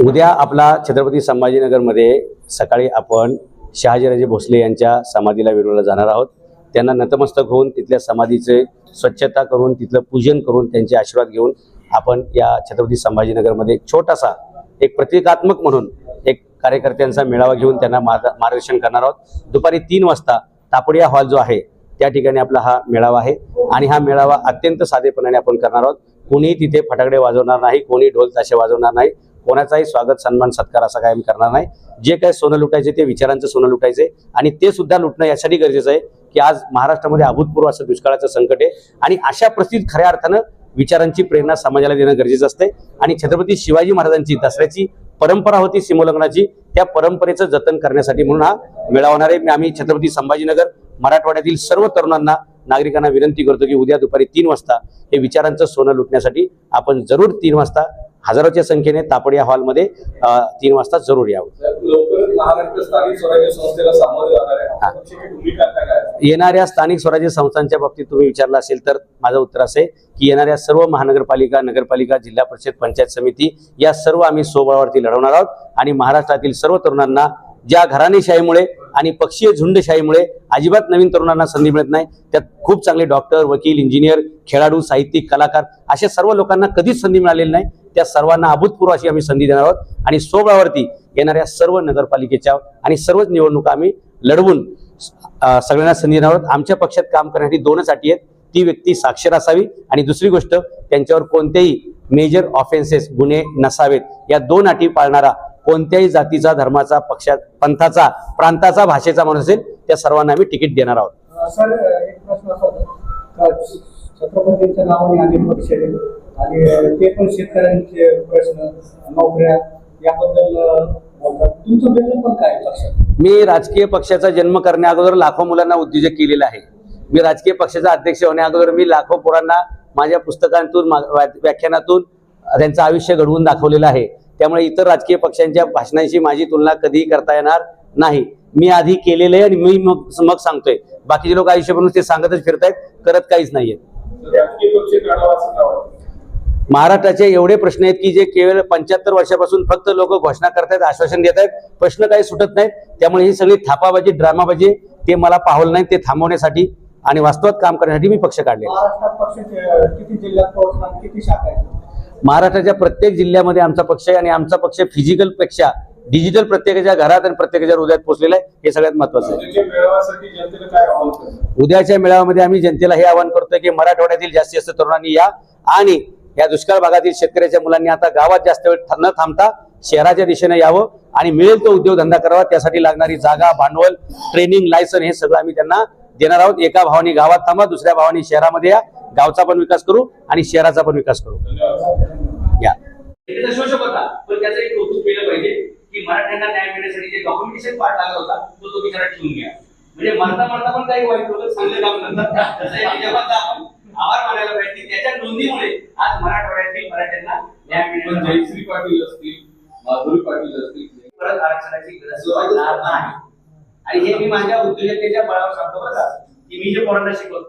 उद्या आपला छत्रपती संभाजीनगरमध्ये सकाळी आपण शहाजीराजे भोसले यांच्या समाधीला विरोधाला जाणार आहोत. त्यांना नतमस्तक होऊन तिथल्या समाधीचे स्वच्छता करून तिथलं पूजन करून त्यांचे आशीर्वाद घेऊन आपण या छत्रपती संभाजीनगरमध्ये एक छोटासा एक प्रतिकात्मक म्हणून एक कार्यकर्त्यांचा मेळावा घेऊन त्यांना मार्गदर्शन करणार आहोत. दुपारी तीन वाजता तापडिया हॉल जो आहे त्या ठिकाणी आपला हा मेळावा आहे आणि हा मेळावा अत्यंत साधेपणाने आपण करणार आहोत. कोणीही तिथे फटाकडे वाजवणार नाही कोणी ढोल ताशे वाजवणार नाही. कोणाचाही स्वागत सन्मान सत्कार असा काय आम्ही करणार नाही. जे काय सोनं लुटायचे ते विचारांचं सोनं लुटायचे आणि ते सुद्धा लुटणं यासाठी गरजेचं आहे की आज महाराष्ट्रामध्ये अभूतपूर्व असं दुष्काळाचं संकट आहे आणि अशा परिस्थितीत खऱ्या अर्थानं विचारांची प्रेरणा समाजाला देणं गरजेचं असते आणि छत्रपती शिवाजी महाराजांची दसऱ्याची परंपरा होती सिमोल्लंघनाची त्या परंपरेचं जतन करण्यासाठी म्हणून हा मेळा होणार आहे. आम्ही छत्रपती संभाजीनगर मराठवाड्यातील सर्व तरुणांना नागरिकांना विनंती करतो की उद्या दुपारी तीन वाजता हे विचारांचं सोनं लुटण्यासाठी आपण जरूर तीन वाजता हजारोच्या संख्येने तापडिया हॉलमध्ये तीन वाजता जरूर यावं. येणाऱ्या स्थानिक स्वराज्य संस्थांच्या बाबतीत तुम्ही विचारलं असेल तर माझं उत्तर असं आहे की येणाऱ्या सर्व महानगरपालिका नगरपालिका जिल्हा परिषद पंचायत समिती या सर्व आम्ही सोबळावरती लढवणार आहोत आणि महाराष्ट्रातील सर्व तरुणांना ज्या घराणेशाहीमुळे आणि पक्षीय झुंडशाहीमुळे अजिबात नवीन तरुणांना संधी मिळत नाही त्यात खूप चांगले डॉक्टर वकील इंजिनियर खेळाडू साहित्यिक कलाकार अशा सर्व लोकांना कधीच संधी मिळालेली नाही. त्या सर्वांना अभूतपूर्व अशी आम्ही संधी देणार आहोत आणि सोबळावरती येणाऱ्या सर्व नगरपालिकेच्या आणि सर्वच निवडणुका आम्ही लढवून सगळ्यांना संधी देणार आहोत. आमच्या पक्षात काम करण्यासाठी दोनच अटी आहेत. ती व्यक्ती साक्षर असावी आणि दुसरी गोष्ट त्यांच्यावर कोणतेही मेजर ऑफेन्सेस गुन्हे नसावेत. या दोन अटी पाळणारा कोणत्याही जातीचा धर्माचा पक्षात पंथाचा प्रांताचा भाषेचा माणूस असेल त्या सर्वांना आम्ही तिकीट देणार आहोत. अ, सर एक प्रश्न असा होता. का छत्रपतींच्या नावाने अनेक पक्ष आहेत आणि अ, ते पण शेतकऱ्यांचे प्रश्न नोकऱ्या याबद्दल अ, बोलतात. तुमचं वेगळं पण काय आहे पक्षात? मी राजकीय पक्षाचा जन्म करण्या अगोदर लाखो मुलांना उद्योजक केलेला आहे. मी राजकीय पक्षाचा अध्यक्ष होण्या अगोदर मी लाखो पोरांना माझ्या पुस्तकांतून व्याख्यानातून त्यांचं आयुष्य घडवून दाखवलेलं आहे. त्यामुळे इतर राजकीय पक्षांच्या भाषणांशी माझी तुलना कधीही करता येणार नाही. मी आधी केलेलं आहे आणि मी मग मग सांगतोय. बाकीचे लोक आयुष्यभर ते सांगतच फिरतायत करत काहीच नाहीये महाराष्ट्राचे एवढे प्रश्न आहेत की जे केवळ पंच्याहत्तर वर्षापासून फक्त लोक घोषणा करतायत आश्वासन देत आहेत प्रश्न काही सुटत नाहीत. त्यामुळे ही सगळी थापाबाजी ड्रामाबाजी ते मला पाहल नाही ते थांबवण्यासाठी आणि वास्तवात काम करण्यासाठी मी पक्ष काढले महाराष्ट्राच्या प्रत्येक जिल्ह्यामध्ये आमचा पक्ष आहे आणि आमचा पक्ष फिजिकलपेक्षा डिजिटल प्रत्येकाच्या घरात आणि प्रत्येकाच्या हृदयात पोहोचलेला आहे हे सगळ्यात महत्वाचं आहे. उद्याच्या मेळाव्यामध्ये आम्ही जनतेला हे आवाहन करतोय की मराठवाड्यातील जास्तीत जास्त तरुणांनी या आणि या दुष्काळ भागातील शेतकऱ्याच्या मुलांनी आता गावात जास्त वेळ न थांबता शहराच्या दिशेने यावं आणि मिळेल तो उद्योगधंदा करावा. त्यासाठी लागणारी जागा भांडवल ट्रेनिंग लायसन हे सगळं आम्ही त्यांना देणार आहोत. एका भावाने गावात थांबा दुसऱ्या भावाने शहरामध्ये या. गावचा पण विकास करू आणि शहराचा पण विकास करू. धन्यवाद या. त्याचा शोषक होता पण त्याचं एक कौतुक केलं पाहिजे की मराठ्यांना न्याय मिळण्यासाठी जे डॉक्युमेंटेशन पाठ लागला होता तो तो बिचारा ठेवून घ्या. म्हणजे मरता मरता पण काही वाईट लोक चांगले काम करतात. तसं या निजामाचा आपण आभार मानायला पाहिजे. त्याच्या नोंदीमुळे आज मराठवाड्यातील मराठ्यांना न्याय जयश्री पाटील असतील माधुरी पाटील असतील परत आरक्षणाची गरज पडणार नाही. आणि हे मी माझ्या उद्योजकतेच्या बळावर सांगतो बरं का की मी जे पोरांना शिकवतो